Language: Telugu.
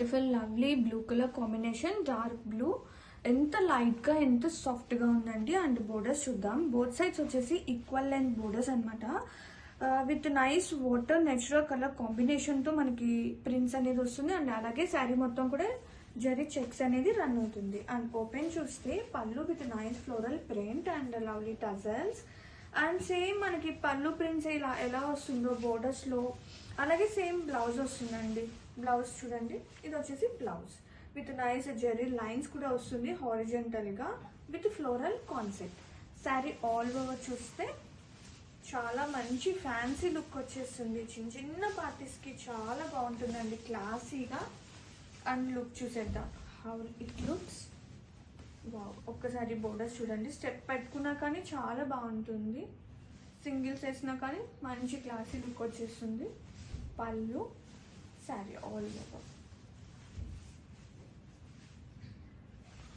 Beautiful lovely blue colour combination dark blue ఎంత లైట్గా ఎంత సాఫ్ట్గా ఉందండి. అండ్ బోర్డర్స్ చూద్దాం. బోత్ సైడ్స్ వచ్చేసి ఈక్వల్ లెంత్ బోర్డర్స్ అనమాట with nice water natural colour కాంబినేషన్తో మనకి ప్రింట్స్ అనేది వస్తుంది. అండ్ అలాగే శారీ మొత్తం కూడా జరీ చెక్స్ అనేది రన్ అవుతుంది. అండ్ ఓపెన్ చూస్తే పళ్ళు with nice floral print and lovely tassels and same మనకి పళ్ళు ప్రింట్స్ ఇలా ఎలా వస్తుందో బోర్డర్స్లో అలాగే సేమ్ బ్లౌజ్ వస్తుందండి. బ్లౌజ్ చూడండి. ఇది వచ్చేసి blouse with nice zari lines కూడా వస్తుంది హారిజెంటల్గా with floral concept sari all over చూస్తే చాలా మంచి ఫ్యాన్సీ లుక్ వచ్చేస్తుంది. చిన్న చిన్న పార్టీస్కి చాలా బాగుంటుందండి. క్లాసీగా అండ్ లుక్ చూసేద్దాం. హౌ ఇట్ లుక్స్ ఒక్కసారి బోర్డర్స్ చూడండి. స్టెప్ పెట్టుకున్నా కానీ చాలా బాగుంటుంది. సింగిల్స్ వేసినా కానీ మంచి క్లాసీ లుక్ వచ్చేస్తుంది. పళ్ళు శారీ ఆల్ ఓవర్